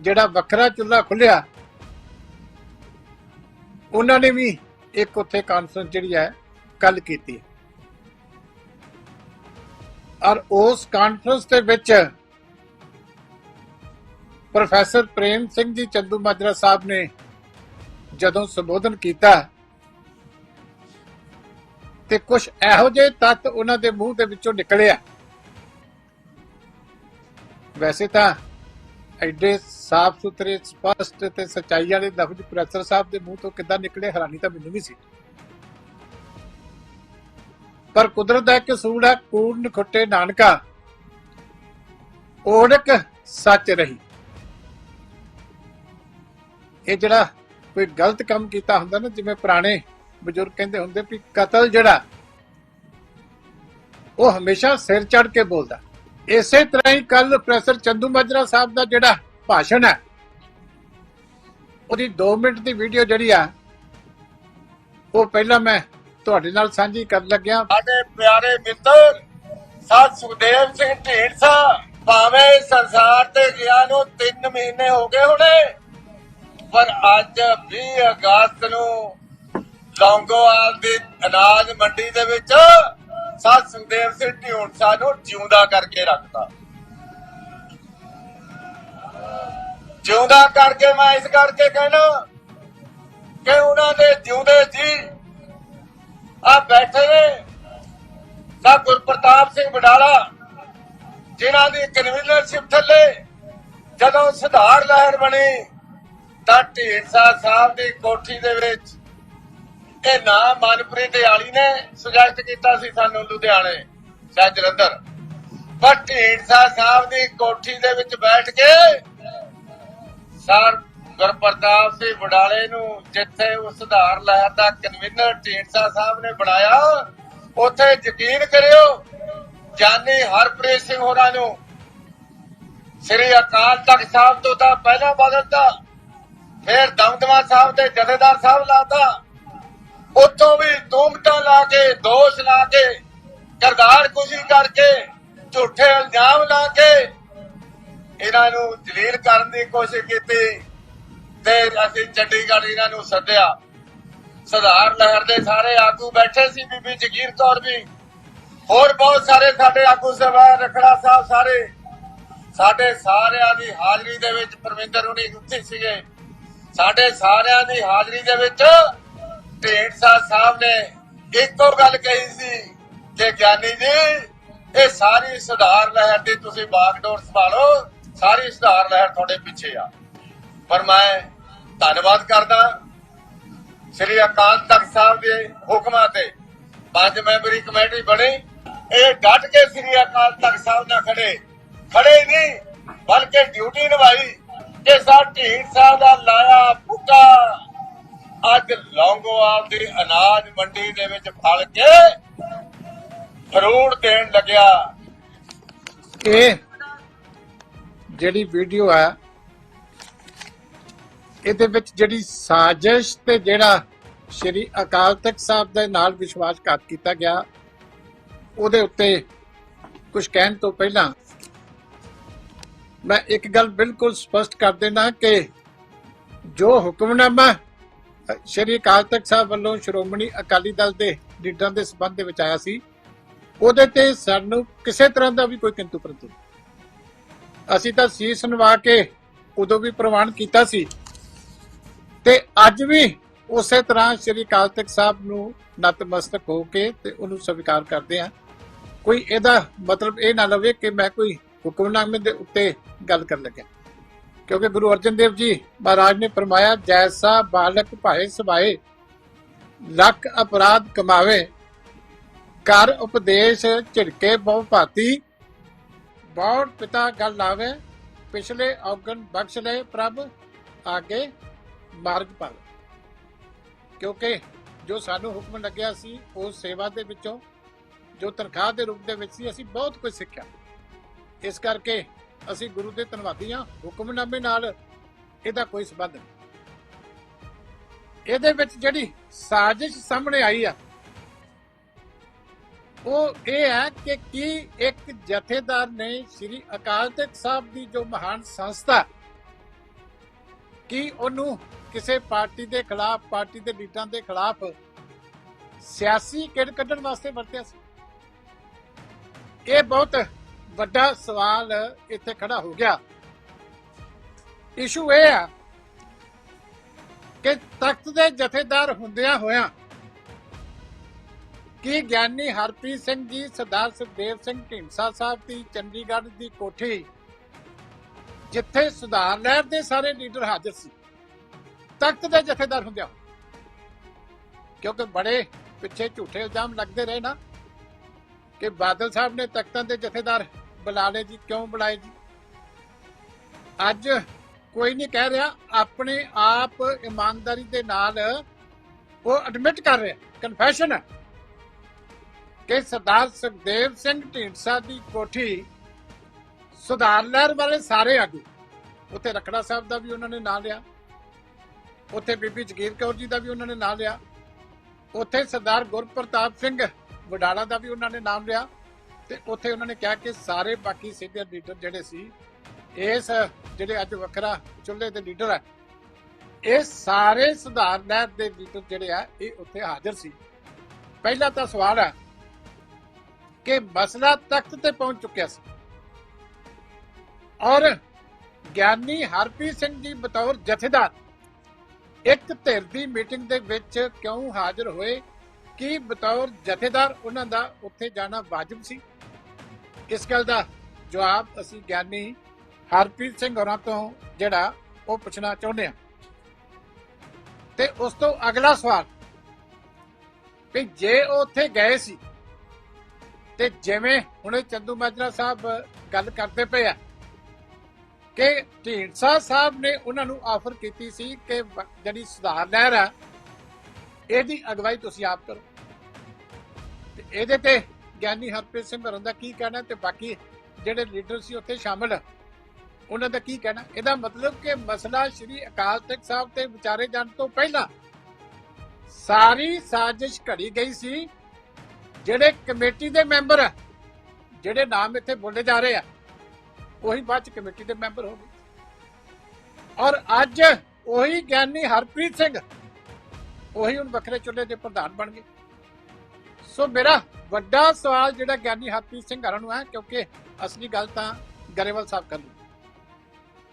ਜਿਹੜਾ ਵੱਖਰਾ ਚੁੱਲ੍ਹਾ ਖੁੱਲਿਆ ਉਹਨਾਂ ਨੇ ਵੀ ਇੱਕ ਉੱਥੇ ਕਾਨਫਰੰਸ ਜਿਹੜੀ ਹੈ ਕੱਲ ਕੀਤੀ ਔਰ ਉਸ ਕਾਨਫਰੰਸ ਦੇ ਵਿੱਚ ਪ੍ਰੋਫੈਸਰ ਪ੍ਰੇਮ ਸਿੰਘ ਜੀ ਚੰਦੂ ਮਾਜਰਾ ਸਾਹਿਬ ਨੇ ਜਦੋਂ ਸੰਬੋਧਨ ਕੀਤਾ, ਤੇ ਕੁਝ ਇਹੋ ਜਿਹੇ ਤੱਤ ਉਹਨਾਂ ਦੇ ਮੂੰਹ ਦੇ ਵਿੱਚੋਂ ਨਿਕਲਿਆ ਵੈਸੇ ਤਾਂ ਐਡੇ ਸਾਫ਼ ਸੁਥਰੇ, ਸਪਸ਼ਟ ਤੇ ਸਚਾਈ ਵਾਲੇ ਲਫ਼ਜ਼ ਪ੍ਰੋਫੈਸਰ ਸਾਹਿਬ ਦੇ ਮੂੰਹ ਤੋਂ ਕਿੱਦਾਂ ਨਿਕਲੇ, ਹੈਰਾਨੀ ਤਾਂ ਮੈਨੂੰ ਵੀ ਸੀ। ਪਰ ਕੁਦਰਤ ਦਾ ਇੱਕ ਸੂੜ ਹੈ, ਕੂੜਨ ਖੁੱਟੇ ਨਾਨਕਾ। ਓੜਕ ਸੱਚ ਰਹੀ। ਇਹ ਜਿਹੜਾ ਕੋਈ ਗਲਤ ਕੰਮ ਕੀਤਾ ਹੁੰਦਾ ਨਾ, ਜਿਵੇਂ ਪੁਰਾਣੇ ਬਜ਼ੁਰਗ ਕਹਿੰਦੇ ਹੁੰਦੇ ਵੀ ਕਤਲ ਜਿਹੜਾ, ਉਹ ਹਮੇਸ਼ਾ ਸਿਰ ਚੜ ਕੇ ਬੋਲਦਾ। ਇਸੇ ਤਰ੍ਹਾਂ ਹੀ ਕੱਲ ਪ੍ਰੋਫੈਸਰ ਚੰਦੂ ਮਾਜਰਾ ਸਾਹਿਬ ਦਾ ਜਿਹੜਾ ਭਾਸ਼ਣ ਹੈ, ਉਹਦੀ 2 ਮਿੰਟ ਦੀ ਵੀਡੀਓ ਜਿਹੜੀ ਆ, ਉਹ ਪਹਿਲਾਂ ਮੈਂ ਤੁਹਾਡੇ ਨਾਲ ਸਾਂਝੀ ਕਰਨ ਲੱਗਿਆ। ਸਾਡੇ ਪਿਆਰੇ ਮਿੱਤਰ ਸਾਧ ਸੁਖਦੇਵ ਸਿੰਘ ਢੀਂਡਸਾ, ਭਾਵੇਂ ਸੰਸਾਰ ਤੇ ਗਿਆ ਨੂੰ 3 ਮਹੀਨੇ ਹੋ ਗਏ ਹੁਣੇ, ਪਰ ਅੱਜ 20 ਅਗਸਤ ਨੂੰ ਲੌਂਗੋਵਾਲ ਦੀ ਅਨਾਜ ਮੰਡੀ ਦੇ ਵਿੱਚ ਸਾਧ ਸੁਖਦੇਵ ਸਿੰਘ ਢੀਂਡਸਾ ਨੂੰ ਜਿਉਂਦਾ ਕਰਕੇ ਰੱਖਤਾ। ਜਿਉਂਦਾ ਕਰਕੇ ਮੈਂ ਇਸ ਕਰਕੇ ਕਹਿਣਾ ਕਿ ਉਹਨਾਂ ਦੇ ਜਿਉਂਦੇ ਜੀ ਆ ਬੈਠੇ ਨੇ ਸਾ ਗੁਰਪ੍ਰਤਾਪ ਸਿੰਘ ਬਡਾਲਾ ਜਿਨ੍ਹਾਂ ਦੀ ਕਨਵੀਨਰਸ਼ਿਪ ਥੱਲੇ ਜਦੋਂ ਸੁਧਾਰ ਲਹਿਰ ਬਣੀ ਤਾਂ ਢੀਂਡਸਾ ਸਾਹਿਬ ਦੀ ਕੋਠੀ ਦੇ ਵਿੱਚ ਇਹ ਨਾਮ ਮਨਪ੍ਰੀਤ ਸੁਜੈਸਟ ਕੀਤਾ ਸੀ ਸਾਨੂੰ ਲੁਧਿਆਣੇ ਸ਼ਾਇਦ ਜਲੰਧਰ। ਪਰ ਢੀਂਡਸਾ ਸਾਹਿਬ ਦੀ ਕੋਠੀ ਦੇ ਵਿੱਚ ਬੈਠ ਕੇ ਸਰ ਗੁਰਪ੍ਰਤਾਪ ਸਿੰਘ ਬਡਾਲੇ ਨੂੰ ਜਿੱਥੇ ਉਹ ਸੁਧਾਰ ਲਹਿਰ ਦਾ ਕਨਵੀਨਰ ਢੀਂਡਸਾ ਸਾਹਿਬ ਨੇ ਬਣਾਇਆ, ਉੱਥੇ ਯਕੀਨ ਕਰਿਓ, ਜਾਨੀ ਹਰਪ੍ਰੀਤ ਸਿੰਘ ਹੋਰਾਂ ਨੂੰ ਸ੍ਰੀ ਅਕਾਲ ਤਖਤ ਸਾਹਿਬ ਤੋਂ ਤਾਂ ਪਹਿਲਾਂ ਬਦਲਦਾ ਫਿਰ ਦਮਦਮਾ ਸਾਹਿਬ ਦੇ ਜਥੇਦਾਰ ਸਾਹਿਬ ਲਾਤਾ। ਉੱਥੋਂ ਵੀ ਤੂਮਟਾਂ ਲਾ ਕੇ, ਦੋਸ਼ ਲਾ ਕੇ ਕਰਦਾਰ ਕੁਸ਼ੀ ਕਰਕੇ, ਝੂਠੇ ਇਲਜ਼ਾਮ ਲਾ ਕੇ ਇਹਨਾਂ ਨੂੰ ਜਲੀਲ ਕਰਨ ਦੀ ਕੋਸ਼ਿਸ਼ ਕੀਤੀ ਤੇ ਅਸੀਂ ਚੰਡੀਗੜ੍ਹ ਇਹਨਾਂ ਨੂੰ ਸੱਦਿਆ। ਸੁਧਾਰ ਲਹਿਰ ਦੇ ਸਾਰੇ ਆਗੂ ਬੈਠੇ ਸੀ, ਬੀਬੀ ਜਗੀਰ ਕੌਰ ਵੀ। ਹੋਰ ਬਹੁਤ ਸਾਰੇ ਸਾਡੇ ਆਗੂ ਸਭਾ ਰਖੜਾ ਸਾਹਿਬ ਸਾਰੇ। ਸਾਡੇ ਸਾਰਿਆਂ ਦੀ ਹਾਜ਼ਰੀ ਦੇ ਵਿੱਚ ਪਰਮਿੰਦਰ ਹੁਣੀ ਉੱਥੇ ਸੀਗੇ। ਸਾਡੇ ਸਾਰਿਆਂ ਦੀ ਹਾਜ਼ਰੀ ਦੇ ਵਿੱਚ ਢੇਂਡਸਾ ਸਾਹਿਬ ਨੇ ਇੱਕੋ ਗੱਲ ਕਹੀ ਸੀ ਕਿ ਗਿਆਨੀ ਜੀ, ਇਹ ਸਾਰੀ ਸੁਧਾਰ ਲਹਿਰ ਦੀ ਤੁਸੀਂ ਬਾਗਡੋਰ ਸੰਭਾਲੋ, ਸਾਰੀ ਸੁਧਾਰ ਲਹਿਰ ਤੁਹਾਡੇ ਪਿੱਛੇ ਆ। ਪਰ ਮੈਂ ਧੰਨਵਾਦ ਕਰਦਾ ਸ੍ਰੀ ਅਕਾਲ ਤਖਤ ਸਾਹਿਬ ਦੇ ਹੁਕਮਾਂ ਤੇ ਪੰਜ ਮੈਂਬਰੀ ਕਮੇਟੀ ਬਣੀ। ਇਹ ਡਟ ਕੇ ਸ੍ਰੀ ਅਕਾਲ ਤਖਤ ਸਾਹਿਬ ਨਾਲ ਖੜੇ ਖੜੇ ਹੀ ਨਹੀਂ, ਬਲਕਿ ਡਿਊਟੀ ਨਿਭਾਈ ਕਿ ਸਾ ਢੀਂਡ ਸਾਹਿਬ ਦਾ ਲਾਇਆ ਬੁੱਕਾ ਅੱਜ ਲੌਂਗੋਵਾਲ ਦੀ ਅਨਾਜ ਮੰਡੀ ਦੇ ਵਿੱਚ ਫਲ ਕੇ ਫਰੂਟ ਦੇਣ ਲੱਗਿਆ। ਇਹ ਜਿਹੜੀ ਵੀਡੀਓ ਆ ਇਹਦੇ ਵਿੱਚ ਜਿਹੜੀ ਸਾਜ਼ਿਸ਼ ਤੇ ਜਿਹੜਾ ਸ਼੍ਰੀ ਅਕਾਲ ਤਖਤ ਸਾਹਿਬ ਦੇ ਨਾਲ ਵਿਸ਼ਵਾਸਘਾਤ ਕੀਤਾ ਗਿਆ ਉਹਦੇ ਉੱਤੇ ਕੁਝ ਕਹਿਣ ਤੋਂ ਪਹਿਲਾਂ ਮੈਂ ਇੱਕ ਗੱਲ ਬਿਲਕੁਲ ਸਪਸ਼ਟ ਕਰ ਦੇਣਾ ਕਿ ਜੋ ਹੁਕਮਨਾਮਾ ਅ, ਸ਼੍ਰੀ ਅਕਾਲ ਤਖਤ ਸਾਹਿਬ ਵੱਲੋਂ ਸ਼੍ਰੋਮਣੀ ਅਕਾਲੀ ਦਲ ਦੇ ਲੀਡਰਾਂ ਦੇ ਸਬੰਧ ਦੇ ਵਿੱਚ ਆਇਆ ਸੀ। ਉਹਦੇ ਤੇ ਸਾਨੂੰ ਕਿਸੇ ਤਰ੍ਹਾਂ ਦਾ ਵੀ ਕੋਈ ਕਿੰਤੂ ਪਰੰਤੂ ਅਸੀਂ ਤਾਂ ਸੀਸ ਨਵਾ ਕੇ ਉਦੋਂ ਵੀ ਪ੍ਰਵਾਨ ਕੀਤਾ ਸੀ। ਤੇ ਅੱਜ ਵੀ ਉਸੇ ਤਰ੍ਹਾਂ ਸ਼੍ਰੀ ਅਕਾਲ ਤਖਤ ਸਾਹਿਬ ਨੂੰ ਨਤਮਸਤਕ ਹੋ ਕੇ ਤੇ ਉਹਨੂੰ ਸਵੀਕਾਰ ਕਰਦੇ ਆ ਕੋਈ ਇਹਦਾ ਮਤਲਬ ਇਹ ਨਾ ਲਵੇ ਕਿ ਮੈਂ ਕੋਈ ਹੁਕਮਨਾਮੇ ਦੇ ਉੱਤੇ ਗੱਲ ਕਰਨ ਲੱਗਿਆ। ਕਿਉਂਕਿ ਗੁਰੂ ਅਰਜਨ ਦੇਵ ਜੀ ਮਹਾਰਾਜ ਨੇ ਫਰਮਾਇਆ, ਜੈਸਾ ਬਾਲਕ ਭਾਏ ਸਭਾਏ ਲੱਖ ਅਪਰਾਧ ਕਮਾਵੇ, ਕਰ ਉਪਦੇਸ਼ ਝਿੜਕੇ ਬਹੁ ਭਾਤੀ, ਬੌੜ ਪਿਤਾ ਗੱਲ ਲਾਵੇ, ਪਿਛਲੇ ਔਗਣ ਬਖਸ਼ ਲੈ ਪ੍ਰਭ, ਆਗੇ ਮਾਰਗ ਪਾਵੇ ਕਿਉਂਕਿ ਜੋ ਸਾਨੂੰ ਹੁਕਮ ਲੱਗਿਆ ਸੀ, ਉਸ ਸੇਵਾ ਦੇ ਵਿੱਚੋਂ, ਜੋ ਤਨਖਾਹ ਦੇ ਰੂਪ ਦੇ ਵਿੱਚ ਸੀ, ਅਸੀਂ ਬਹੁਤ ਕੁਝ ਸਿੱਖਿਆ। ਇਸ ਕਰਕੇ ਅਸੀਂ ਗੁਰੂ ਦੇ ਧੰਨਵਾਦੀ ਹਾਂ, ਹੁਕਮਨਾਮੇ ਨਾਲ ਇਹਦਾ ਕੋਈ ਸਬੰਧ ਨਹੀਂ। ਇਹਦੇ ਵਿੱਚ ਜਿਹੜੀ ਸਾਜ਼ਿਸ਼ ਸਾਹਮਣੇ ਆਈ ਆ, ਉਹ ਇਹ ਹੈ ਕਿ ਕੀ ਇੱਕ ਜਥੇਦਾਰ ਨੇ ਸ੍ਰੀ ਅਕਾਲ ਤਖਤ ਸਾਹਿਬ ਦੀ ਜੋ ਮਹਾਨ ਸੰਸਥਾ, ਕੀ ਉਹਨੂੰ ਕਿਸੇ ਪਾਰਟੀ ਦੇ ਖਿਲਾਫ, ਪਾਰਟੀ ਦੇ ਲੀਡਰਾਂ ਦੇ ਖਿਲਾਫ ਸਿਆਸੀ ਕਿੜ ਕੱਢਣ ਵਾਸਤੇ ਵਰਤਿਆ ਸੀ? ਇਹ ਬਹੁਤ ਵੱਡਾ ਸਵਾਲ ਇੱਥੇ ਖੜਾ ਹੋ ਗਿਆ। ਇਸ਼ੂ ਇਹ ਆ ਕਿ ਤਖਤ ਦੇ ਜਥੇਦਾਰ ਹੁੰਦਿਆਂ ਹੋਇਆਂ ਕੀ ਗਿਆਨੀ ਹਰਪ੍ਰੀਤ ਸਿੰਘ ਜੀ, ਸਰਦਾਰ ਸੁਖਦੇਵ ਸਿੰਘ ਢੀਂਡਸਾ ਸਾਹਿਬ ਦੀ, ਚੰਡੀਗੜ੍ਹ ਦੀ ਕੋਠੀ ਜਿੱਥੇ ਸੁਧਾਰ ਲਹਿਰ ਦੇ ਸਾਰੇ ਲੀਡਰ ਹਾਜ਼ਰ ਸੀ, ਤਖਤ ਦੇ ਜਥੇਦਾਰ ਹੁੰਦਿਆਂ ਕਿਉਂਕਿ ਬੜੇ ਪਿੱਛੇ ਝੂਠੇ ਇਲਜ਼ਾਮ ਲੱਗਦੇ ਰਹੇ ਨਾ ਕਿ ਬਾਦਲ ਸਾਹਿਬ ਨੇ ਤਖਤਾਂ ਦੇ ਜਥੇਦਾਰ ਬੁਲਾ ਲਏ ਜੀ, ਕਿਉਂ ਬੁਲਾਏ ਜੀ? ਅੱਜ ਕੋਈ ਨਹੀਂ ਕਹਿ ਰਿਹਾ, ਆਪਣੇ ਆਪ ਇਮਾਨਦਾਰੀ ਦੇ ਨਾਲ ਉਹ ਐਡਮਿਟ ਕਰ ਰਿਹਾ ਕਨਫੈਸ਼ਨ ਹੈ ਕਿ ਸਰਦਾਰ ਸੁਖਦੇਵ ਸਿੰਘ ਢੀਂਡਸਾ ਦੀ ਕੋਠੀ ਸੁਧਾਰ ਲਹਿਰ ਵਾਲੇ ਸਾਰੇ ਆਗੂ ਉੱਥੇ ਰਖੜਾ ਸਾਹਿਬ ਦਾ ਵੀ ਉਹਨਾਂ ਨੇ ਨਾਂ ਲਿਆ, ਉੱਥੇ ਬੀਬੀ ਜਗੀਰ ਕੌਰ ਜੀ ਦਾ ਵੀ ਉਹਨਾਂ ਨੇ ਨਾਂ ਲਿਆ, ਉੱਥੇ ਸਰਦਾਰ ਗੁਰਪ੍ਰਤਾਪ ਸਿੰਘ ਵਡਾਲਾ ਦਾ ਵੀ ਉਹਨਾਂ ਨੇ ਨਾਮ ਲਿਆ ਤੇ ਉੱਥੇ ਉਹਨਾਂ ਨੇ ਕਿਹਾ ਕਿ ਸਾਰੇ ਬਾਕੀ ਸੀਨੀਅਰ ਲੀਡਰ ਜਿਹੜੇ ਸੀ, ਇਸ ਜਿਹੜੇ ਅੱਜ ਵੱਖਰਾ ਚੁੱਲ੍ਹੇ ਦੇ ਲੀਡਰ ਆ, ਇਹ ਸਾਰੇ ਸੁਧਾਰ ਲਹਿਰ ਦੇ ਲੀਡਰ ਜਿਹੜੇ ਆ, ਇਹ ਉੱਥੇ ਹਾਜ਼ਰ ਸੀ। ਪਹਿਲਾ ਤਾਂ ਸਵਾਲ ਹੈ ਕਿ ਮਸਲਾ ਤਖਤ ਤੇ ਪਹੁੰਚ ਚੁੱਕਿਆ ਸੀ। ਔਰ ਗਿਆਨੀ ਹਰਪ੍ਰੀਤ ਸਿੰਘ ਜੀ ਬਤੌਰ ਜਥੇਦਾਰ, ਇੱਕ ਧਿਰ ਦੀ ਮੀਟਿੰਗ ਦੇ ਵਿੱਚ ਕਿਉਂ ਹਾਜ਼ਰ ਹੋਏ? ਕੀ ਬਤੌਰ ਜਥੇਦਾਰ ਉਹਨਾਂ ਦਾ ਉੱਥੇ ਜਾਣਾ ਵਾਜਬ ਸੀ? ਇਸ ਗੱਲ ਦਾ ਜਵਾਬ ਅਸੀਂ ਗਿਆਨੀ ਹਰਪ੍ਰੀਤ ਸਿੰਘ ਹੋਰਾਂ ਤੋਂ ਜਿਹੜਾ ਉਹ ਪੁੱਛਣਾ ਚਾਹੁੰਦੇ ਹਾਂ। ਤੇ ਉਸ ਤੋਂ ਅਗਲਾ ਸਵਾਲ ਕਿ ਜੇ ਉਹ ਉੱਥੇ ਗਏ ਸੀ, ਤੇ ਜਿਵੇਂ ਹੁਣੇ ਚੰਦੂ ਮਾਜਰਾ ਸਾਹਿਬ ਗੱਲ ਕਰਦੇ ਪਏ ਆ ਕਿ ਢੀਂਡਸਾ ਸਾਹਿਬ ਨੇ ਉਹਨਾਂ ਨੂੰ ਆਫਰ ਕੀਤੀ ਸੀ ਕਿ ਜਿਹੜੀ ਸੁਧਾਰ ਲਹਿਰ ਆ, ਇਹਦੀ ਅਗਵਾਈ ਤੁਸੀਂ ਆਪ ਕਰੋ। ਤੇ ਇਹਦੇ ਤੇ ਗਿਆਨੀ ਹਰਪ੍ਰੀਤ ਸਿੰਘ ਹਰਨ ਦਾ ਕੀ ਕਹਿਣਾ ਤੇ ਬਾਕੀ ਜਿਹੜੇ ਲੀਡਰ ਸੀ ਉੱਥੇ ਸ਼ਾਮਲ ਉਹਨਾਂ ਦਾ ਕੀ ਕਹਿਣਾ? ਇਹਦਾ ਮਤਲਬ ਕਿ ਮਸਲਾ ਸ਼੍ਰੀ ਅਕਾਲ ਤਖਤ ਸਾਹਿਬ ਤੇ ਵਿਚਾਰੇ ਜਾਣ ਤੋਂ ਪਹਿਲਾਂ ਸਾਰੀ ਸਾਜ਼ਿਸ਼ ਘੜੀ ਗਈ ਸੀ, ਜਿਹੜੇ ਕਮੇਟੀ ਦੇ ਮੈਂਬਰ ਜਿਹੜੇ ਨਾਮ ਇੱਥੇ ਬੋਲੇ ਜਾ ਰਹੇ ਆ, ਉਹੀ ਬਾਅਦ ਚ ਕਮੇਟੀ ਦੇ ਮੈਂਬਰ ਹੋ ਗਏ। ਔਰ ਅੱਜ ਉਹੀ ਗਿਆਨੀ ਹਰਪ੍ਰੀਤ ਸਿੰਘ, ਉਹੀ ਹੁਣ ਵੱਖਰੇ ਚੁੱਲੇ ਦੇ ਪ੍ਰਧਾਨ ਬਣ ਗਏ। ਸੋ ਮੇਰਾ ਵੱਡਾ ਸਵਾਲ ਜਿਹੜਾ ਗਿਆਨੀ ਹਰਪ੍ਰੀਤ ਸਿੰਘ ਹਰਾਂ ਨੂੰ ਹੈ, ਕਿਉਂਕਿ ਅਸਲੀ ਗੱਲ ਤਾਂ ਗਰੇਵਾਲ ਸਾਹਿਬ ਕਰਨ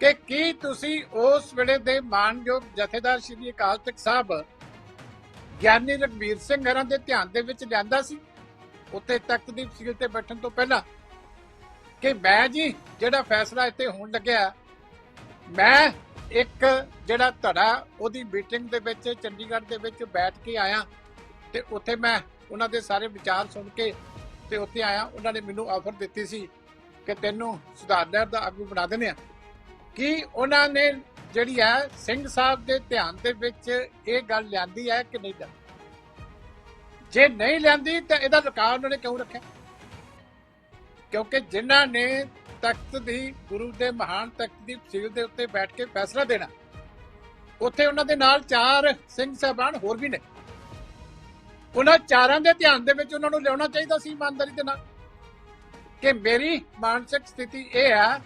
ਕਿ ਕੀ ਤੁਸੀਂ ਉਸ ਵੇਲੇ ਦੇ ਮਾਨਯੋਗ ਜਥੇਦਾਰ ਸ਼੍ਰੀ ਅਕਾਲ ਤਖਤ ਸਾਹਿਬ ਗਿਆਨੀ ਰਗਵੀਰ ਸਿੰਘ ਹਰਾਂ ਦੇ ਧਿਆਨ ਦੇ ਵਿੱਚ ਲਿਆਂਦਾ ਸੀ? ਉੱਤੇ ਤਖਤ ਦੀ ਸੀਲ ਤੇ ਬੈਠਣ ਤੋਂ ਪਹਿਲਾਂ ਕਿ ਮੈਂ ਜੀ ਜਿਹੜਾ ਫੈਸਲਾ ਇੱਥੇ ਹੋਣ ਲੱਗਿਆ, ਮੈਂ ਇੱਕ ਜਿਹੜਾ ਧੜਾ ਉਹਦੀ ਮੀਟਿੰਗ ਦੇ ਵਿੱਚ, ਚੰਡੀਗੜ੍ਹ ਦੇ ਵਿੱਚ ਬੈਠ ਕੇ ਆਇਆ ਤੇ ਉੱਥੇ ਮੈਂ ਉਹਨਾਂ ਦੇ ਸਾਰੇ ਵਿਚਾਰ ਸੁਣ ਕੇ ਤੇ ਉੱਥੇ ਆਇਆ, ਉਹਨਾਂ ਨੇ ਮੈਨੂੰ ਆਫਰ ਦਿੱਤੀ ਸੀ ਕਿ ਤੈਨੂੰ ਸੁਧਾਰ ਦਾ ਆਗੂ ਬਣਾ ਦਿੰਦੇ ਆ ਕਿ ਉਹਨਾਂ ਨੇ ਜਿਹੜੀ ਹੈ, ਸਿੰਘ ਸਾਹਿਬ ਦੇ ਧਿਆਨ ਦੇ ਵਿੱਚ ਇਹ ਗੱਲ ਲਿਆਂਦੀ ਹੈ ਕਿ ਨਹੀਂ ਲਿਆਂਦੀ? ਜੇ ਨਹੀਂ ਲਿਆਂਦੀ ਤਾਂ ਇਹਦਾ ਰਿਕਾਰਡ ਉਹਨਾਂ ਨੇ ਕਿਉਂ ਰੱਖਿਆ? ਕਿਉਂਕਿ ਜਿਨ੍ਹਾਂ ਨੇ ਤਖਤ ਦੀ, ਗੁਰੂ ਦੇ ਮਹਾਨ ਤਖਤ ਦੀ ਫਸੀਲ ਦੇ ਉੱਤੇ ਬੈਠ ਕੇ ਫੈਸਲਾ ਦੇਣਾ, ਉੱਥੇ ਉਹਨਾਂ ਦੇ ਨਾਲ ਚਾਰ ਸਿੰਘ ਸਾਹਿਬਾਨ ਹੋਰ ਵੀ ਨੇ। ਉਹਨਾਂ ਚਾਰਾਂ ਦੇ ਧਿਆਨ ਦੇ ਵਿੱਚ ਉਹਨਾਂ ਨੂੰ ਲਿਆਉਣਾ ਚਾਹੀਦਾ ਸੀ ਇਮਾਨਦਾਰੀ ਦੇ ਨਾਲ। ਕਿ ਮੇਰੀ ਮਾਨਸਿਕ ਸਥਿਤੀ ਇਹ ਆ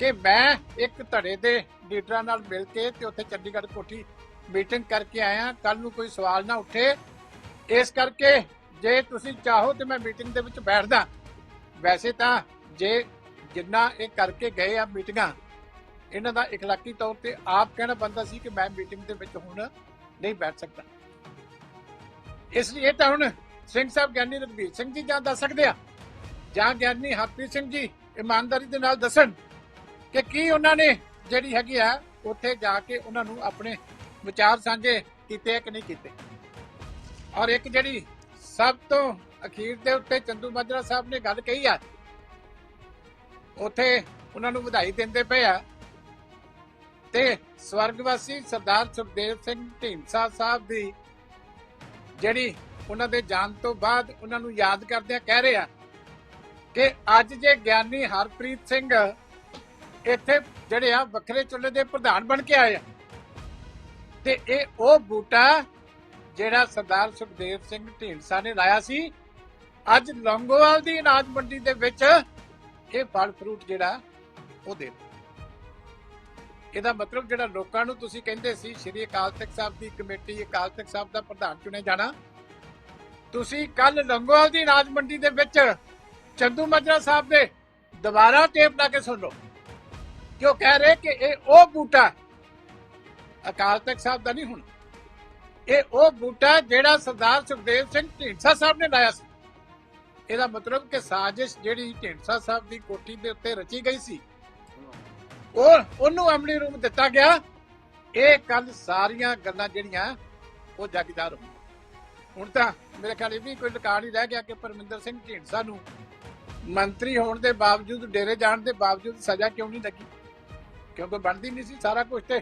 ਕਿ ਮੈਂ ਇੱਕ ਧੜੇ ਦੇ ਲੀਡਰਾਂ ਨਾਲ ਮਿਲ ਕੇ ਤੇ ਉੱਥੇ ਚੰਡੀਗੜ੍ਹ ਕੋਠੀ ਮੀਟਿੰਗ ਕਰਕੇ ਆਇਆ। ਕੱਲ ਨੂੰ ਕੋਈ ਸਵਾਲ ਨਾ ਉੱਠੇ। ਇਸ ਕਰਕੇ ਜੇ ਤੁਸੀਂ ਚਾਹੋ ਤੇ ਮੈਂ ਮੀਟਿੰਗ ਦੇ ਵਿੱਚ ਬੈਠਦਾ। ਵੈਸੇ ਤਾਂ ਜੇ ਜਿੰਨਾ ਇਹ ਕਰਕੇ ਗਏ ਆ ਮੀਟਿੰਗਾਂ, ਇਹਨਾਂ ਦਾ ਇਖਲਾਕੀ ਤੌਰ ਤੇ ਆਪ ਕਹਿਣਾ ਬੰਦਾ ਸੀ ਕਿ ਮੈਂ ਮੀਟਿੰਗ ਦੇ ਵਿੱਚ ਹੁਣ ਨਹੀਂ ਬੈਠ ਸਕਦਾ। ਇਸ ਲਈ ਇਹ ਤਾਂ ਹੁਣ ਸਿੰਘ ਸਾਹਿਬ ਗਿਆਨੀ ਰਘਬੀਰ ਸਿੰਘ ਜੀ, ਜਾਂ ਦੱਸ ਸਕਦੇ ਆ? ਜਾਂ ਗਿਆਨੀ ਹਰਪ੍ਰੀਤ ਸਿੰਘ ਜੀ, ਇਮਾਨਦਾਰੀ ਦੇ ਨਾਲ ਦੱਸਣ ਕਿ ਕੀ ਉਹਨਾਂ ਨੇ ਜਿਹੜੀ ਹੈਗੀ ਆ, ਉੱਥੇ ਜਾ ਕੇ ਉਹਨਾਂ ਨੂੰ ਆਪਣੇ ਵਿਚਾਰ ਸਾਂਝੇ ਕੀਤੇ ਕਿ ਨਹੀਂ ਕੀਤੇ? ਔਰ ਇੱਕ ਜਿਹੜੀ ਸਭ ਤੋਂ ਅਖੀਰ ਦੇ ਉੱਤੇ ਚੰਦੂ ਮਾਜਰਾ ਸਾਹਿਬ ਨੇ ਗੱਲ ਕਹੀ ਆ, ਉੱਥੇ ਉਹਨਾਂ ਨੂੰ ਵਧਾਈ ਦਿੰਦੇ ਪਏ ਆ ਤੇ ਸਵਰਗਵਾਸੀ ਸਰਦਾਰ ਸੁਖਦੇਵ ਸਿੰਘ ਢੀਂਡਸਾ ਸਾਹਿਬ ਦੀ ਜਿਹੜੀ ਉਹਨਾਂ ਦੇ ਜਾਣ ਤੋਂ ਬਾਅਦ ਉਹਨਾਂ ਨੂੰ ਯਾਦ ਕਰਦਿਆਂ ਕਹਿ ਰਿਹਾ ਕਿ ਅੱਜ ਜੇ ਗਿਆਨੀ ਹਰਪ੍ਰੀਤ ਸਿੰਘ ਇੱਥੇ ਜਿਹੜੇ ਆ ਵੱਖਰੇ ਚੁੱਲ੍ਹੇ ਦੇ ਪ੍ਰਧਾਨ ਬਣ ਕੇ ਆਏ ਆ, ਤੇ ਇਹ ਉਹ ਬੂਟਾ ਜਿਹੜਾ ਸਰਦਾਰ ਸੁਖਦੇਵ ਸਿੰਘ ਢੀਂਡਸਾ ਨੇ ਲਾਇਆ ਸੀ, ਅੱਜ ਲੰਗੋਵਾਲ ਦੀ ਅਨਾਜ ਮੰਡੀ ਦੇ ਵਿੱਚ ਇਹ ਫਲ ਫਰੂਟ ਜਿਹੜਾ ਉਹ ਦੇ ਇਹਦਾ ਮਤਲਬ ਜਿਹੜਾ ਲੋਕਾਂ ਨੂੰ ਤੁਸੀਂ ਕਹਿੰਦੇ ਸੀ, ਸ਼੍ਰੀ ਅਕਾਲ ਤਖਤ ਸਾਹਿਬ ਦੀ ਕਮੇਟੀ, ਅਕਾਲ ਤਖਤ ਸਾਹਿਬ ਦਾ ਪ੍ਰਧਾਨ ਚੁਣੇ ਜਾਣਾ। ਤੁਸੀਂ ਕੱਲ ਲੰਗੋਵਾਲ ਦੀ ਰਾਜ ਮੰਡੀ ਦੇ ਵਿੱਚ ਚੰਦੂ ਮਾਜਰਾ ਸਾਹਿਬ ਦੇ ਦੁਬਾਰਾ ਟੇਪ ਲਾ ਕੇ ਸੁਣ ਲਓ। ਕਿਉਂ ਕਹਿ ਰਹੇ ਕਿ ਇਹ ਉਹ ਬੂਟਾ ਅਕਾਲ ਤਖਤ ਸਾਹਿਬ ਦਾ ਨਹੀਂ ਹੁਣ। ਇਹ ਉਹ ਬੂਟਾ ਜਿਹੜਾ ਸਰਦਾਰ ਸੁਖਦੇਵ ਸਿੰਘ ਢੀਂਡਸਾ ਸਾਹਿਬ ਨੇ ਲਾਇਆ ਸੀ। ਇਹਦਾ ਮਤਲਬ ਕਿ ਸਾਜ਼ਿਸ਼ ਜਿਹੜੀ ਢੀਂਡਸਾ ਸਾਹਿਬ ਦੀ ਕੋਠੀ ਦੇ ਉੱਤੇ ਰਚੀ ਗਈ ਸੀ। ਉਹ ਉਹਨੂੰ ਅਮਲੀ ਰੂਮ ਦਿੱਤਾ ਗਿਆ। ਇਹ ਕੱਲ ਸਾਰੀਆਂ ਗੱਲਾਂ ਜਿਹੜੀਆਂ, ਉਹ ਜਗਦਾਰ ਹੋ ਹੁਣ ਤਾਂ ਮੇਰੇ ਖਿਆਲ ਇਹ ਵੀ ਕੋਈ ਰਿਕਾਰਡ ਹੀ ਰਹਿ ਗਿਆ ਕਿ ਪਰਮਿੰਦਰ ਸਿੰਘ ਢੀਂਡਸਾ ਨੂੰ ਮੰਤਰੀ ਹੋਣ ਦੇ ਬਾਵਜੂਦ, ਡੇਰੇ ਜਾਣ ਦੇ ਬਾਵਜੂਦ ਸਜ਼ਾ ਕਿਉਂ ਨਹੀਂ ਲੱਗੀ? ਕਿਉਂਕਿ ਬਣਦੀ ਨਹੀਂ ਸੀ ਸਾਰਾ ਕੁਝ ਤੇ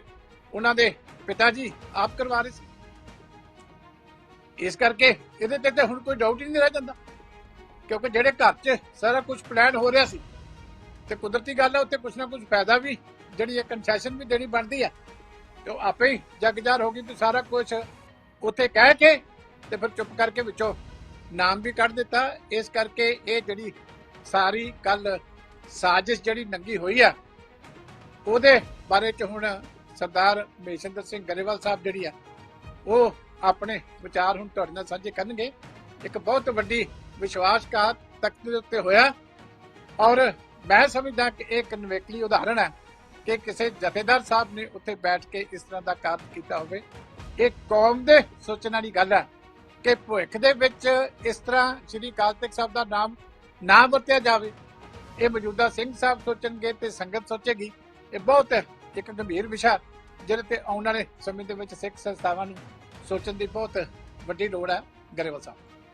ਉਹਨਾਂ ਦੇ ਪਿਤਾ ਜੀ ਆਪ ਕਰਵਾ ਰਹੇ ਸੀ। ਇਸ ਕਰਕੇ ਇਹਦੇ ਤੇ ਤੇ ਹੁਣ ਕੋਈ ਡਾਊਟ ਹੀ ਨਹੀਂ ਰਹਿ ਜਾਂਦਾ। ਕਿਉਂਕਿ ਜਿਹੜੇ ਘਰ 'ਚ ਸਾਰਾ ਕੁਝ ਪਲਾਨ ਹੋ ਰਿਹਾ ਸੀ ਤੇ ਕੁਦਰਤੀ ਗੱਲ ਹੈ ਉੱਥੇ ਕੁਛ ਨਾ ਕੁਛ ਫਾਇਦਾ ਵੀ, ਜਿਹੜੀ ਇਹ ਕਨਸੈਸ਼ਨ ਵੀ ਦੇਣੀ ਬਣਦੀ ਹੈ ਤੇ ਉਹ ਆਪੇ ਹੀ ਜਗਜਾਰ ਹੋ ਗਈ ਤੇ ਸਾਰਾ ਕੁਝ ਉੱਥੇ ਕਹਿ ਕੇ ਤੇ ਫਿਰ ਚੁੱਪ ਕਰਕੇ ਵਿੱਚੋਂ ਨਾਮ ਵੀ ਕੱਢ ਦਿੱਤਾ। ਇਸ ਕਰਕੇ ਇਹ ਜਿਹੜੀ ਸਾਰੀ ਕੱਲ ਸਾਜ਼ਿਸ਼ ਜਿਹੜੀ ਨੰਗੀ ਹੋਈ ਆ, ਉਹਦੇ ਬਾਰੇ ਚ ਹੁਣ ਸਰਦਾਰ ਮੇਸ਼ਿੰਦਰ ਸਿੰਘ ਗਰੇਵਾਲ ਸਾਹਿਬ ਜਿਹੜੀ ਆ, ਉਹ ਆਪਣੇ ਵਿਚਾਰ ਹੁਣ ਤੁਹਾਡੇ ਨਾਲ ਸਾਂਝੇ ਕਰਨਗੇ। ਇੱਕ ਬਹੁਤ ਵੱਡੀ ਵਿਸ਼ਵਾਸਘਾਤ ਤਖਤ ਦੇ ਉੱਤੇ ਹੋਇਆ ਔਰ ਮੈਂ ਸਮਝਦਾ ਕਿ ਇਹ ਇੱਕ ਨਵੇਕਲੀ ਉਦਾਹਰਣ ਹੈ ਕਿ ਕਿਸੇ ਜਥੇਦਾਰ ਸਾਹਿਬ ਨੇ ਉੱਥੇ ਬੈਠ ਕੇ ਇਸ ਤਰ੍ਹਾਂ ਦਾ ਕਾਰਜ ਕੀਤਾ ਹੋਵੇ। ਇਹ ਕੌਮ ਦੇ ਸੋਚਣ ਵਾਲੀ ਗੱਲ ਹੈ ਕਿ ਭਵਿੱਖ ਦੇ ਵਿੱਚ ਇਸ ਤਰ੍ਹਾਂ ਸ੍ਰੀ ਅਕਾਲ ਤਖਤ ਸਾਹਿਬ ਦਾ ਨਾਮ ਨਾ ਵਰਤਿਆ ਜਾਵੇ। ਇਹ ਮੌਜੂਦਾ ਸਿੰਘ ਸਾਹਿਬ ਸੋਚਣਗੇ ਤੇ ਸੰਗਤ ਸੋਚੇਗੀ। ਇਹ ਬਹੁਤ ਇੱਕ ਗੰਭੀਰ ਵਿਸ਼ਾ ਜਿਹਦੇ ਤੇ ਆਉਣ ਵਾਲੇ ਸਮੇਂ ਦੇ ਵਿੱਚ ਸਿੱਖ ਸੰਸਥਾਵਾਂ ਨੂੰ ਸੋਚਣ ਦੀ ਬਹੁਤ ਵੱਡੀ ਲੋੜ ਹੈ। ਗਰੇਵਾਲ ਸਾਹਿਬ।